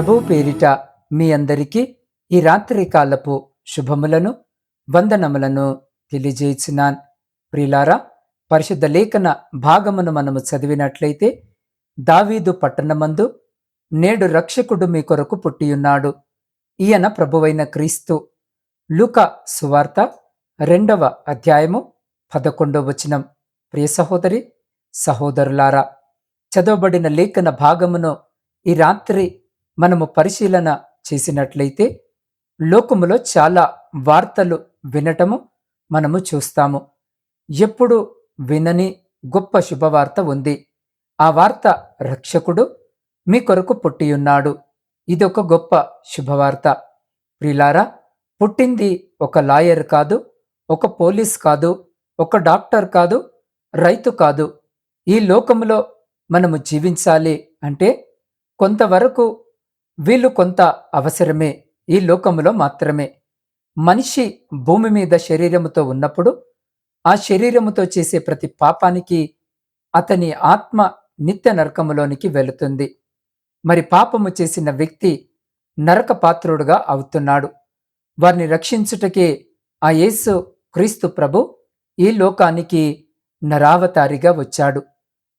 ప్రభు పేరిట మీ అందరికీ ఈ రాత్రి కాలపు శుభములను వందనములను తెలియజేసినాన్ ప్రిలారా పరిశుద్ధ లేఖన భాగమును మనము చదివినట్లయితే దావీదు పట్టణమందు నేడు రక్షకుడు మీ కొరకు పుట్టియున్నాడు. ఈయన ప్రభువైన క్రీస్తు. లుక సువార్త రెండవ అధ్యాయము పదకొండవ వచనం. ప్రియ సహోదరి సహోదరులారా చదవబడిన లేఖన భాగమును ఈ రాత్రి మనము పరిశీలన చేసినట్లయితే లోకములో చాలా వార్తలు వినటము మనము చూస్తాము. ఎప్పుడు వినని గొప్ప శుభవార్త ఉంది. ఆ వార్త రక్షకుడు మీ కొరకు పుట్టియున్నాడు ఇది ఒక గొప్ప శుభవార్త. ప్రిలారా పుట్టింది ఒక లాయర్ కాదు ఒక పోలీస్ కాదు ఒక డాక్టర్ కాదు రైతు కాదు. ఈ లోకములో మనము జీవించాలి అంటే కొంతవరకు వీళ్ళు కొంత అవసరమే ఈ లోకములో మాత్రమే. మనిషి భూమి మీద శరీరముతో ఉన్నప్పుడు ఆ శరీరముతో చేసే ప్రతి పాపానికి అతని ఆత్మ నిత్య నరకములోనికి వెళుతుంది. మరి పాపము చేసిన వ్యక్తి నరక పాత్రుడుగా అవుతున్నాడు. వారిని రక్షించుటకే ఆ యేసు క్రీస్తు ప్రభు ఈ లోకానికి నరావతారిగా వచ్చాడు.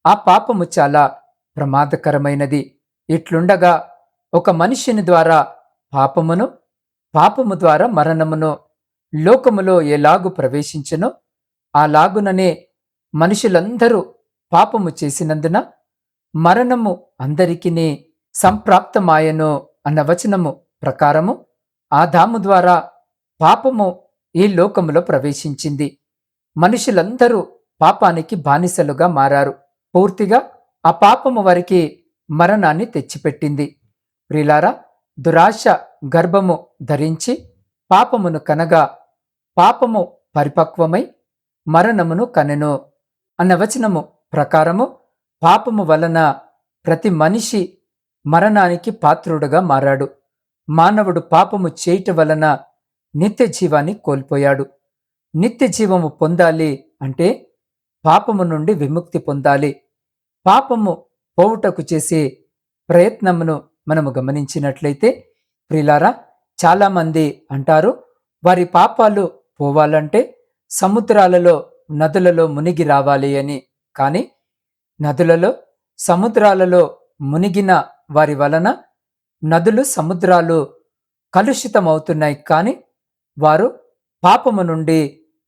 ఆ పాపము చాలా ప్రమాదకరమైనది. ఇట్లుండగా ఒక మనిషిని ద్వారా పాపమును పాపము ద్వారా మరణమును లోకములో ఎలాగు ప్రవేశించనో అలాగుననే మనుషులందరూ పాపము చేసినందున మరణము అందరికీ సంప్రాప్తమాయను అన్న వచనము ప్రకారము ఆదాము ద్వారా పాపము ఈ లోకములో ప్రవేశించింది. మనుషులందరూ పాపానికి బానిసలుగా మారారు. పూర్తిగా ఆ పాపము వారికి మరణాన్ని తెచ్చిపెట్టింది. ప్రిలారా దురాశ గర్భము ధరించి పాపమును కనగా పాపము పరిపక్వమై మరణమును కనెను అన్న వచనము ప్రకారము పాపము వలన ప్రతి మనిషి మరణానికి పాత్రుడుగా మారాడు. మానవుడు పాపము చేయుట వలన నిత్య జీవాన్ని కోల్పోయాడు. నిత్య జీవము పొందాలి అంటే పాపము నుండి విముక్తి పొందాలి. పాపము పోవుటకు చేసే ప్రయత్నమును మనము గమనించినట్లయితే ప్రిలారా చాలామంది అంటారు వారి పాపాలు పోవాలంటే సముద్రాలలో నదులలో మునిగి రావాలి అని. కానీ నదులలో సముద్రాలలో మునిగిన వారి వలన నదులు సముద్రాలు కలుషితమవుతున్నాయి కానీ వారు పాపము నుండి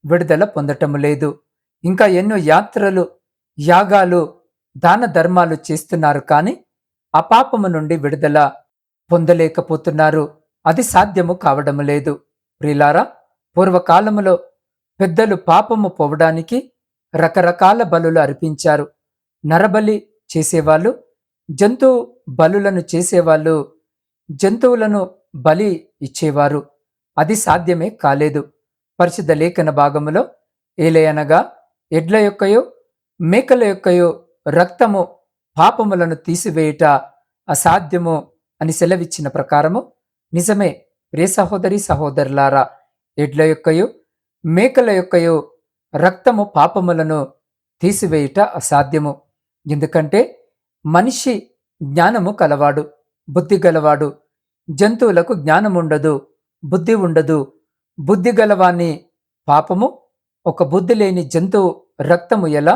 విడుదల పొందటము లేదు. ఇంకా ఎన్నో యాత్రలు యాగాలు దాన ధర్మాలు చేస్తున్నారు కానీ ఆ పాపము నుండి విడుదల పొందలేకపోతున్నారు. అది సాధ్యము కావడము లేదు. ప్రిలారా పూర్వకాలములో పెద్దలు పాపము పోవడానికి రకరకాల బలులు అర్పించారు. నరబలి చేసేవాళ్ళు జంతువు బలులను చేసేవాళ్ళు జంతువులను బలి ఇచ్చేవారు. అది సాధ్యమే కాలేదు. పరిశుద్ధ లేఖన భాగములో ఏలయనగా ఎడ్ల యొక్కయో మేకల యొక్కయో రక్తము పాపములను తీసివేయుట అసాధ్యము అని సెలవిచ్చిన ప్రకారము నిజమే ప్రియ సహోదరి సహోదరులారా ఎడ్ల యొక్కయో మేకల యొక్కయో రక్తము పాపములను తీసివేయుట అసాధ్యము. ఎందుకంటే మనిషి జ్ఞానము కలవాడు బుద్ధి గలవాడు జంతువులకు జ్ఞానముండదు బుద్ధి ఉండదు. బుద్ధి గలవాని పాపము ఒక బుద్ధి లేని జంతువు రక్తము ఎలా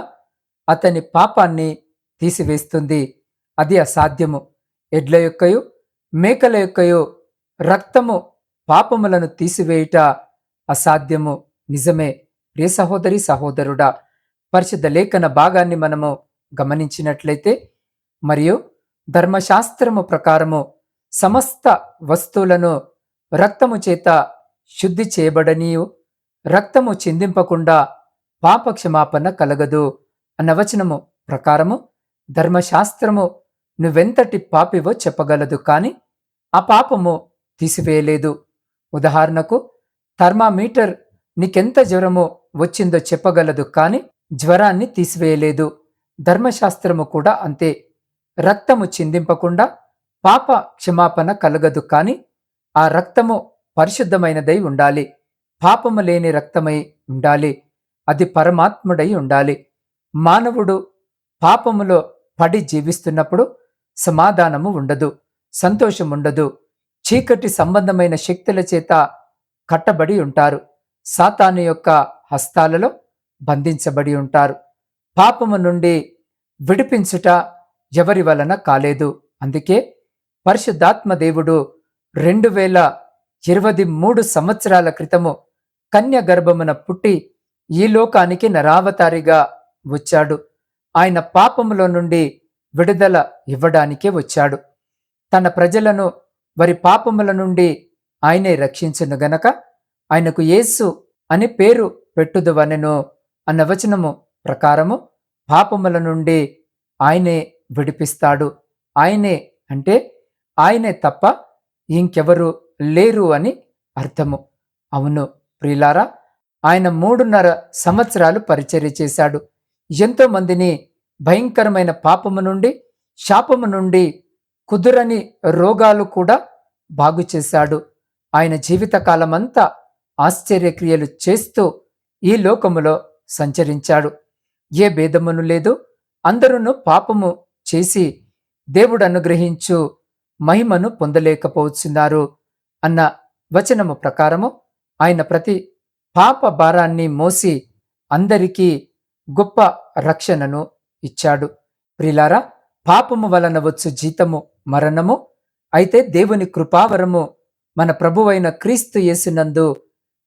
అతని పాపాన్ని తీసివేస్తుంది. అది అసాధ్యము. ఎడ్ల యొక్కయు మేకల యొక్కయో రక్తము పాపములను తీసివేయుట అసాధ్యము. నిజమే. ప్రియ సహోదరి సహోదరుడా పరిశుద్ధ లేఖన భాగాన్ని మనము గమనించినట్లయితే మరియు ధర్మశాస్త్రము ప్రకారము సమస్త వస్తువులను రక్తము చేత శుద్ధి చేయబడనీయు రక్తము చిందింపకుండా పాప క్షమాపణ కలగదు అన్న వచనము ప్రకారము ధర్మశాస్త్రము నువ్వెంతటి పాపివో చెప్పగలదు కాని ఆ పాపము తీసివేయలేదు. ఉదాహరణకు థర్మామీటర్ నీకెంత జ్వరము వచ్చిందో చెప్పగలదు కాని జ్వరాన్ని తీసివేయలేదు. ధర్మశాస్త్రము కూడా అంతే. రక్తము చిందింపకుండా పాప క్షమాపణ కలగదు కాని ఆ రక్తము పరిశుద్ధమైనదై ఉండాలి. పాపము లేని రక్తమై ఉండాలి. అది పరమాత్ముడై ఉండాలి. మానవుడు పాపములో పడి జీవిస్తున్నప్పుడు సమాధానము ఉండదు సంతోషం ఉండదు చీకటి సంబంధమైన శక్తుల చేత కట్టబడి ఉంటారు. సాతాను యొక్క హస్తాలలో బంధించబడి ఉంటారు. పాపము నుండి విడిపించుట ఎవరి వలన కాలేదు. అందుకే పరిశుద్ధాత్మ దేవుడు రెండు వేల ఇరవై మూడు సంవత్సరాల క్రితము కన్య గర్భమున పుట్టి ఈ లోకానికి నరావతారిగా వచ్చాడు. ఆయన పాపములో నుండి విడుదల ఇవ్వడానికే వచ్చాడు. తన ప్రజలను వారి పాపముల నుండి ఆయనే రక్షించను గనక ఆయనకు యేసు అని పేరు పెట్టుదువనెను అన్న వచనము ప్రకారము పాపముల నుండి ఆయనే విడిపిస్తాడు. ఆయనే అంటే ఆయనే తప్ప ఇంకెవరు లేరు అని అర్థము. అవును ప్రియులారా ఆయన మూడున్నర సంవత్సరాలు పరిచర్య చేశాడు. ఎంతో మందిని భయంకరమైన పాపము నుండి శాపము నుండి కుదురని రోగాలు కూడా బాగు చేశాడు. ఆయన జీవితకాలమంతా ఆశ్చర్యక్రియలు చేస్తూ ఈ లోకములో సంచరించాడు. ఏ భేదమును లేదు అందరూ పాపము చేసి దేవుడు అనుగ్రహించు మహిమను పొందలేకపోతున్నారు అన్న వచనము ప్రకారము ఆయన ప్రతి పాప భారాన్ని మోసి అందరికీ గొప్ప రక్షణను ఇచ్చాడు. ప్రిలారా పాపము వలన వచ్చు జీతము మరణము. అయితే దేవుని కృపావరము మన ప్రభువైన క్రీస్తు యేసునందు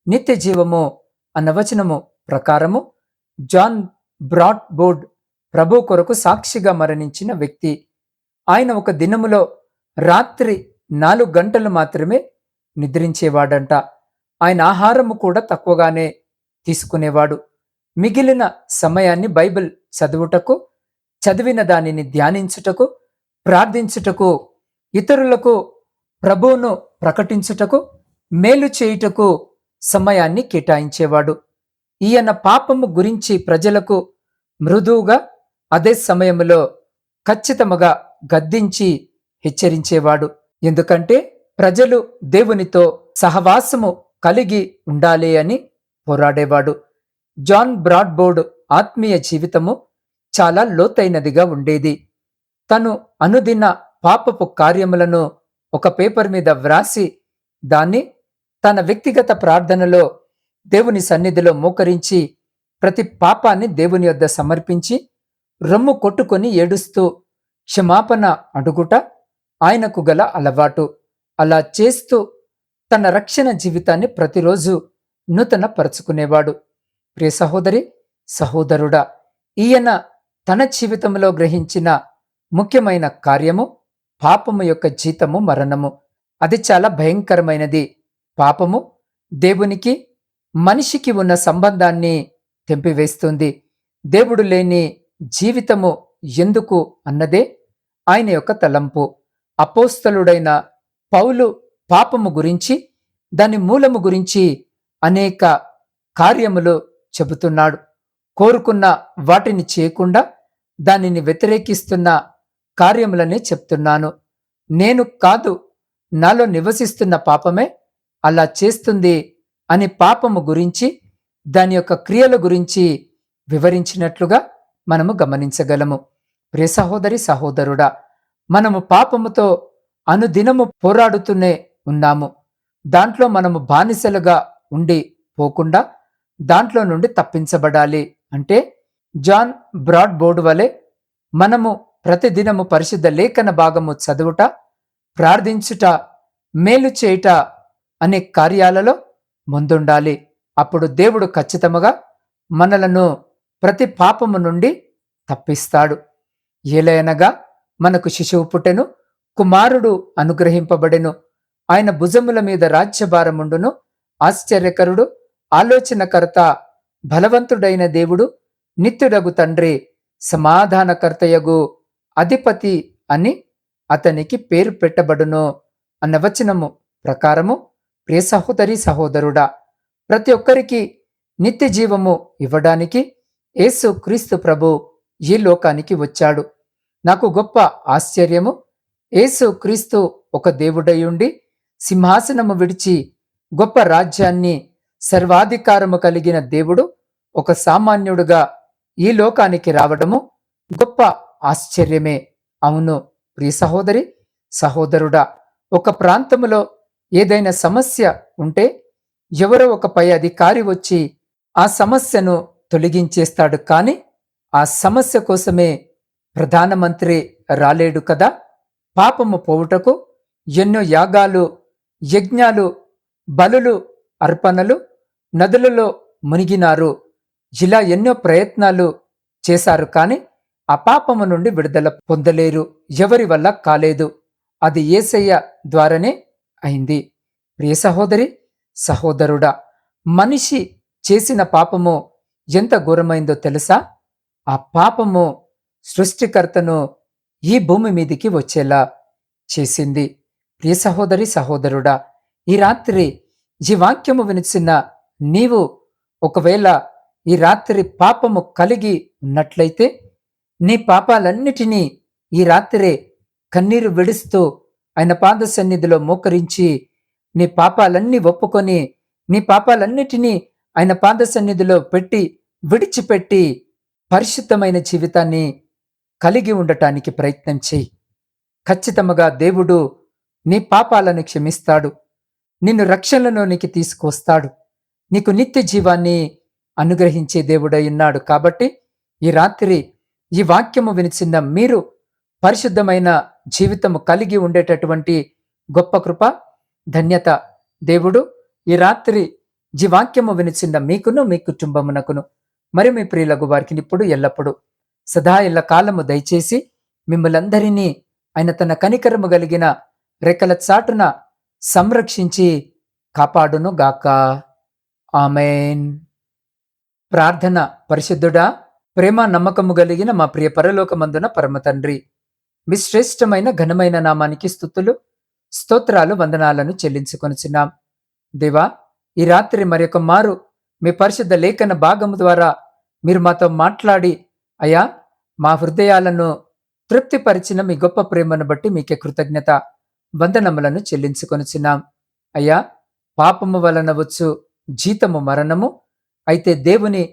నిత్య జీవము అన్న వచనము ప్రకారము జాన్ బ్రాడ్ బోర్డ్ ప్రభు కొరకు సాక్షిగా మరణించిన వ్యక్తి. ఆయన ఒక దినములో రాత్రి నాలుగు గంటలు మాత్రమే నిద్రించేవాడంట. ఆయన ఆహారము కూడా తక్కువగానే తీసుకునేవాడు. మిగిలిన సమయాన్ని బైబిల్ చదువుటకు చదివిన దానిని ధ్యానించుటకు ప్రార్థించుటకు ఇతరులకు ప్రభువును ప్రకటించుటకు మేలు చేయుటకు సమయాన్ని కేటాయించేవాడు. ఈయన పాపము గురించి ప్రజలకు మృదువుగా అదే సమయంలో ఖచ్చితముగా గద్దించి హెచ్చరించేవాడు. ఎందుకంటే ప్రజలు దేవునితో సహవాసము కలిగి ఉండాలి అని పోరాడేవాడు. జాన్ బ్రాడ్బోర్డ్ ఆత్మీయ జీవితము చాలా లోతైనదిగా ఉండేది. తను అనుదిన పాపపు కార్యములను ఒక పేపర్ మీద వ్రాసి దాన్ని తన వ్యక్తిగత ప్రార్థనలో దేవుని సన్నిధిలో మోకరించి ప్రతి పాపాన్ని దేవుని వద్ద సమర్పించి రొమ్ము కొట్టుకొని ఏడుస్తూ క్షమాపణ అడుగుట ఆయనకు గల అలవాటు. అలా చేస్తూ తన రక్షణ జీవితాన్ని ప్రతిరోజు నూతన పరుచుకునేవాడు ప్రియ సహోదరి సహోదరుడా ఈయన తన జీవితంలో గ్రహించిన ముఖ్యమైన కార్యము పాపము యొక్క జీతము మరణము. అది చాలా భయంకరమైనది. పాపము దేవునికి మనిషికి ఉన్న సంబంధాన్ని తెంపివేస్తుంది. దేవుడు లేని జీవితము ఎందుకు అన్నదే ఆయన యొక్క తలంపు. అపోస్తలుడైన పౌలు పాపము గురించి దాని మూలము గురించి అనేక కార్యములు చెబుతున్నాడు. కోరుకున్న వాటిని చేయకుండా దానిని వ్యతిరేకిస్తున్న కార్యములనే చెప్తున్నాను. నేను కాదు నాలో నివసిస్తున్న పాపమే అలా చేస్తుంది అని పాపము గురించి దాని యొక్క క్రియల గురించి వివరించినట్లుగా మనము గమనించగలము. ప్రియ సహోదరి సహోదరుడా మనము పాపముతో అనుదినము పోరాడుతూనే ఉన్నాము. దాంట్లో మనము బానిసలుగా ఉండి పోకుండా దాంట్లో నుండి తప్పించబడాలి. అంటే జాన్ బ్రాడ్ బోర్డు వలె మనము ప్రతిదినము పరిశుద్ధ లేఖన భాగము చదువుట ప్రార్థించుట మేలు చేయుట అనే కార్యాలలో ముందుండాలి. అప్పుడు దేవుడు ఖచ్చితముగా మనలను ప్రతి పాపము నుండి తప్పిస్తాడు. ఏలయనగా మనకు శిశువు పుట్టెను కుమారుడు అనుగ్రహింపబడెను. ఆయన భుజముల మీద రాజ్యభారముండును ఆశ్చర్యకరుడు ఆలోచనకర్త బలవంతుడైన దేవుడు నిత్యుడగు తండ్రి సమాధానకర్తయగు అధిపతి అని అతనికి పేరు పెట్టబడును అన్న వచనము ప్రకారము ప్రియ సహోదరి సహోదరుడా ప్రతి ఒక్కరికి నిత్య జీవము ఇవ్వడానికి యేసు క్రీస్తు ప్రభు ఈ లోకానికి వచ్చాడు. నాకు గొప్ప ఆశ్చర్యము యేసు క్రీస్తు ఒక దేవుడయుండి సింహాసనము విడిచి గొప్ప రాజ్యాన్ని సర్వాధికారము కలిగిన దేవుడు ఒక సామాన్యుడుగా ఈ లోకానికి రావడము గొప్ప ఆశ్చర్యమే. అవును ప్రియ సహోదరి సహోదరుడా ఒక ప్రాంతములో ఏదైనా సమస్య ఉంటే ఎవరో ఒక పై అధికారి వచ్చి ఆ సమస్యను తొలగించేస్తాడు. కానీ ఆ సమస్య కోసమే ప్రధానమంత్రి రాలేడు కదా? పాపము పోవుటకు ఎన్నో యాగాలు యజ్ఞాలు బలులు అర్పణలు నదులలో మునిగినారు. ఇలా ఎన్నో ప్రయత్నాలు చేశారు కానీ ఆ పాపము నుండి విడుదల పొందలేరు. ఎవరి వల్ల కాలేదు. అది ఏసయ్య ద్వారానే అయింది. ప్రియ సహోదరి సహోదరుడా మనిషి చేసిన పాపము ఎంత ఘోరమైందో తెలుసా? ఆ పాపము సృష్టికర్తను ఈ భూమి మీదికి వచ్చేలా చేసింది. ప్రియ సహోదరి సహోదరుడా ఈ రాత్రి ఈ వాక్యము వినిచిన నీవు ఒకవేళ ఈ రాత్రి పాపము కలిగి ఉన్నట్లయితే నీ పాపాలన్నిటినీ ఈ రాత్రే కన్నీరు విడుస్తూ ఆయన పాద సన్నిధిలో మోకరించి నీ పాపాలన్నీ ఒప్పుకొని నీ పాపాలన్నిటినీ ఆయన పాద సన్నిధిలో పెట్టి విడిచిపెట్టి పరిశుద్ధమైన జీవితాన్ని కలిగి ఉండటానికి ప్రయత్నం చేయి. ఖచ్చితంగా దేవుడు నీ పాపాలను క్షమిస్తాడు. నిన్ను రక్షణలోనికి తీసుకొస్తాడు నీకు నిత్య జీవాన్ని అనుగ్రహించే దేవుడై ఉన్నాడు కాబట్టి ఈ రాత్రి ఈ వాక్యము వినిచిన మీరు పరిశుద్ధమైన జీవితము కలిగి ఉండేటటువంటి గొప్ప కృప ధన్యత దేవుడు ఈ రాత్రి ఈ వాక్యము వినిచిన మీకును మీ కుటుంబమునకును మరి మీ ప్రియులకు వారికి ఇప్పుడు ఎల్లప్పుడు సదా ఎల్ల కాలము దయచేసి మిమ్మలందరినీ ఆయన తన కనికరము కలిగిన రెక్కల చాటున సంరక్షించి కాపాడును గాక ఆమెన్. ప్రార్థన పరిశుద్ధుడా ప్రేమ నమ్మకము కలిగిన మా ప్రియ పరలోకమందున పరమ తండ్రి మీ శ్రేష్టమైన ఘనమైన నామానికి స్థుతులు స్తోత్రాలు వందనాలను చెల్లించుకొనిచున్నాం. దేవా ఈ రాత్రి మరొక మారు మీ పరిశుద్ధ లేఖన భాగము ద్వారా మీరు మాతో మాట్లాడి అయ్యా మా హృదయాలను తృప్తిపరిచిన మీ గొప్ప ప్రేమను బట్టి మీకే కృతజ్ఞత వందనములను చెల్లించుకొనిచున్నాం. అయ్యా పాపము వలన వచ్చు జీతము మరణము అయితే దేవుని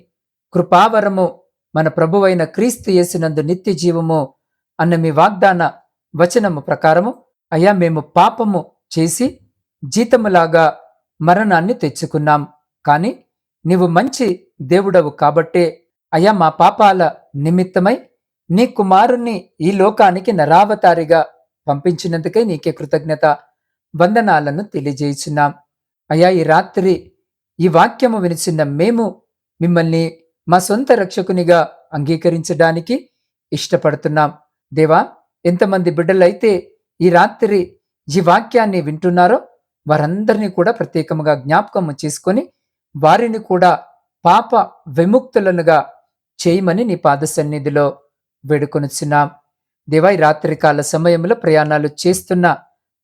కృపావరము మన ప్రభువైన క్రీస్తు యేసునందు నిత్య జీవము అన్న మీ వాగ్దాన వచనము ప్రకారము అయ్యా మేము పాపము చేసి జీతములాగా మరణాన్ని తెచ్చుకున్నాం. కాని నీవు మంచి దేవుడవు కాబట్టే అయ్యా మా పాపాల నిమిత్తమై నీ కుమారుణ్ణి ఈ లోకానికి నరావతారిగా పంపించినందుకై నీకే కృతజ్ఞత వందనాలను తెలియజేయుచున్నాం. అయ్యా ఈ రాత్రి ఈ వాక్యము వినిచిన మేము మిమ్మల్ని మా సొంత రక్షకునిగా అంగీకరించడానికి ఇష్టపడుతున్నాం. దేవా ఎంతమంది బిడ్డలైతే ఈ రాత్రి ఈ వాక్యాన్ని వింటున్నారో వారందరినీ కూడా ప్రత్యేకముగా జ్ఞాపకము చేసుకొని వారిని కూడా పాప విముక్తులనుగా చేయమని నీ పాద సన్నిధిలో వేడుకొనుచున్నాం. దేవా ఈ రాత్రికాల సమయంలో ప్రయాణాలు చేస్తున్న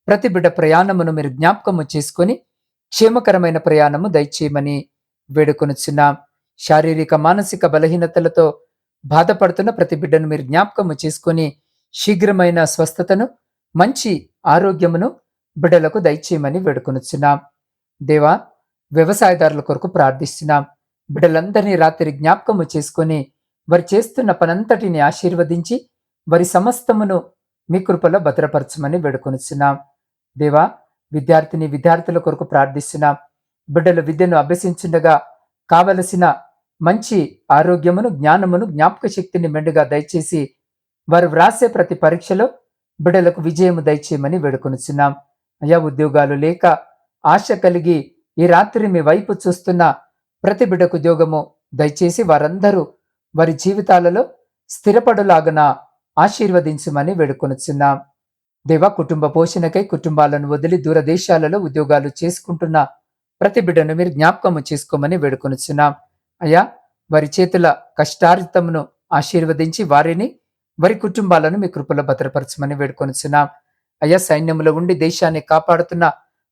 ప్రతి బిడ్డ ప్రయాణమును మీరు జ్ఞాపకము చేసుకొని క్షేమకరమైన ప్రయాణము దయచేయమని వేడుకొనుచున్నాం. శారీరక మానసిక బలహీనతలతో బాధపడుతున్న ప్రతి బిడ్డను మీరు జ్ఞాపకము చేసుకొని శీఘ్రమైన స్వస్థతను మంచి ఆరోగ్యమును బిడ్డలకు దయచేయమని వేడుకొనుచున్నాం. దేవా వ్యవసాయదారుల కొరకు ప్రార్థిస్తున్నాం. బిడ్డలందరినీ రాత్రి జ్ఞాపకము చేసుకొని వారు చేస్తున్న పనంతటిని ఆశీర్వదించి వారి సమస్తమును మీ కృపలో భద్రపరచమని వేడుకొనిస్తున్నాం దేవా విద్యార్థిని విద్యార్థుల కొరకు ప్రార్థిస్తున్నాం బిడ్డలు విద్యను అభ్యసించుండగా కావలసిన మంచి ఆరోగ్యమును జ్ఞానమును జ్ఞాపక శక్తిని మెండుగా దయచేసి వారు వ్రాసే ప్రతి పరీక్షలో బిడ్డలకు విజయము దయచేయమని వేడుకొనిచున్నాం. అయా ఉద్యోగాలు లేక ఆశ కలిగి ఈ రాత్రి మీ వైపు చూస్తున్న ప్రతి బిడ్డకు ఉద్యోగము దయచేసి వారందరూ వారి జీవితాలలో స్థిరపడులాగన ఆశీర్వదించమని వేడుకొనుచున్నాం. దేవ కుటుంబ పోషణకై కుటుంబాలను వదిలి దూర దేశాలలో ఉద్యోగాలు చేసుకుంటున్న ప్రతి బిడ్డను మీరు జ్ఞాపకము చేసుకోమని వేడుకొనుచున్నాం. అయ్యా వారి చేతుల కష్టార్జితమును ఆశీర్వదించి వారిని వారి కుటుంబాలను మీ కృపలో భద్రపరచమని వేడుకొనుచున్నాం. అయ్యా సైన్యంలో ఉండి దేశాన్ని కాపాడుతున్న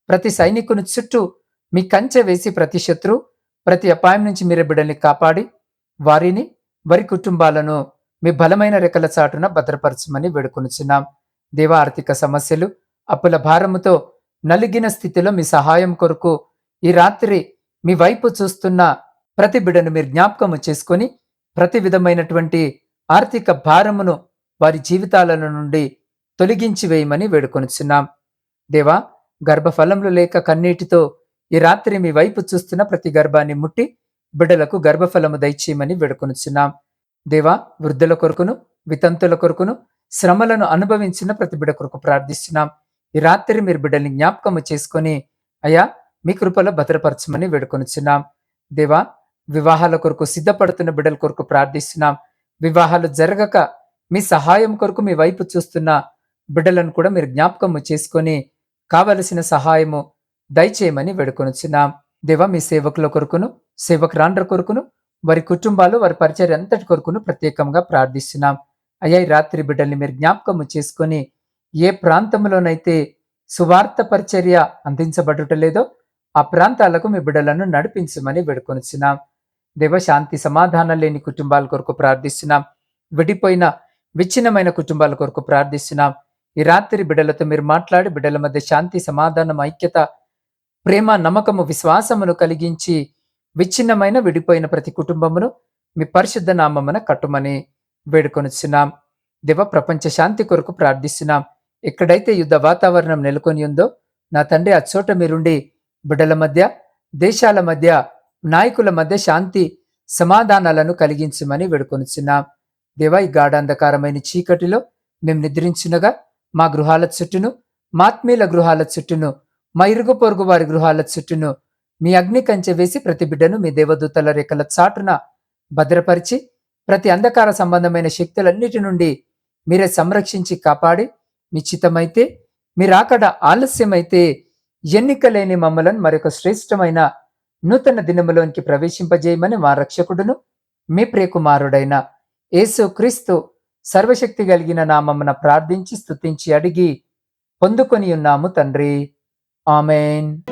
ప్రతి సైనికుని చుట్టూ మీ కంచె వేసి ప్రతి శత్రు ప్రతి అపాయం నుంచి మీరు బిడ్డల్ని కాపాడి వారిని వారి కుటుంబాలను మీ బలమైన రెక్కల చాటున భద్రపరచమని వేడుకొనుచున్నాం. దేవ ఆర్థిక సమస్యలు అప్పుల భారముతో నలిగిన స్థితిలో మీ సహాయం కొరకు ఈ రాత్రి మీ వైపు చూస్తున్న ప్రతి బిడను మీరు జ్ఞాపకము చేసుకొని ప్రతి విధమైనటువంటి ఆర్థిక భారమును వారి జీవితాల నుండి తొలగించి వేయమని వేడుకొనిచున్నాం. దేవా గర్భఫలములు లేక కన్నీటితో ఈ రాత్రి మీ వైపు చూస్తున్న ప్రతి గర్భాన్ని ముట్టి బిడ్డలకు గర్భఫలము దయచేయమని వేడుకొనిచున్నాం. దేవా వృద్ధుల కొరకును వితంతుల కొరకును శ్రమలను అనుభవించిన ప్రతి బిడ్డ కొరకు ప్రార్థిస్తున్నాం. ఈ రాత్రి మీరు బిడ్డల్ని జ్ఞాపకము చేసుకొని అయ్యా మీ కృపలో భద్రపరచమని వేడుకొనిచున్నాం. దేవా వివాహాల కొరకు సిద్ధపడుతున్న బిడ్డల కొరకు ప్రార్థిస్తున్నాం. వివాహాలు జరగక మీ సహాయం కొరకు మీ వైపు చూస్తున్న బిడ్డలను కూడా మీరు జ్ఞాపకము చేసుకొని కావలసిన సహాయము దయచేయమని వేడుకొనిచున్నాం. దేవా మీ సేవకుల కొరకును సేవకురాండ్ర కొరకును వారి కుటుంబాలు వారి పరిచయం అంతటి కొరకును ప్రత్యేకంగా ప్రార్థిస్తున్నాం. అయ్యా రాత్రి బిడ్డల్ని మీరు జ్ఞాపకము చేసుకొని ఏ ప్రాంతంలోనైతే సువార్త పరిచర్య అందించబడుటలేదో ఆ ప్రాంతాలకు మీ బిడ్డలను నడిపించమని వేడుకొనిచున్నాం. దేవ శాంతి సమాధానం లేని కుటుంబాల కొరకు ప్రార్థిస్తున్నాం. విడిపోయిన విచ్ఛిన్నమైన కుటుంబాల కొరకు ప్రార్థిస్తున్నాం. ఈ రాత్రి బిడ్డలతో మీరు మాట్లాడి బిడ్డల మధ్య శాంతి సమాధానం ఐక్యత ప్రేమ నమ్మకము విశ్వాసమును కలిగించి విచ్ఛిన్నమైన విడిపోయిన ప్రతి కుటుంబమును మీ పరిశుద్ధ నామమున కట్టుమని వేడుకొనిచున్నాం. దేవ ప్రపంచ శాంతి కొరకు ప్రార్థిస్తున్నాం. ఎక్కడైతే యుద్ధ వాతావరణం నెలకొని ఉందో నా తండ్రి ఆ చోట మీరుండి బిడ్డల మధ్య దేశాల మధ్య నాయకుల మధ్య శాంతి సమాధానాలను కలిగించమని వేడుకొనిచున్నాం. దేవా ఈ గాఢాంధకారమైన చీకటిలో మేము నిద్రించినగా మా గృహాల చుట్టూను మాత్మీల గృహాల చుట్టూను మా ఇరుగు పొరుగు వారి గృహాల చుట్టూను మీ అగ్ని కంచె వేసి ప్రతి బిడ్డను మీ దేవదూతల రేఖల చాటున భద్రపరిచి ప్రతి అంధకార సంబంధమైన శక్తులన్నిటి నుండి మీరే సంరక్షించి కాపాడి నిశ్చితమైతే మీరాకడ ఆలస్యమైతే ఎన్నిక లేని మమ్మలను మరొక శ్రేష్టమైన నూతన దినములోనికి ప్రవేశింపజేయమని మా రక్షకుడును మీ ప్రియకుమారుడైన యేసు క్రీస్తు సర్వశక్తి కలిగిన నామమున ప్రార్థించి స్తుతించి అడిగి పొందుకొని ఉన్నాము తండ్రి. ఆమెన్.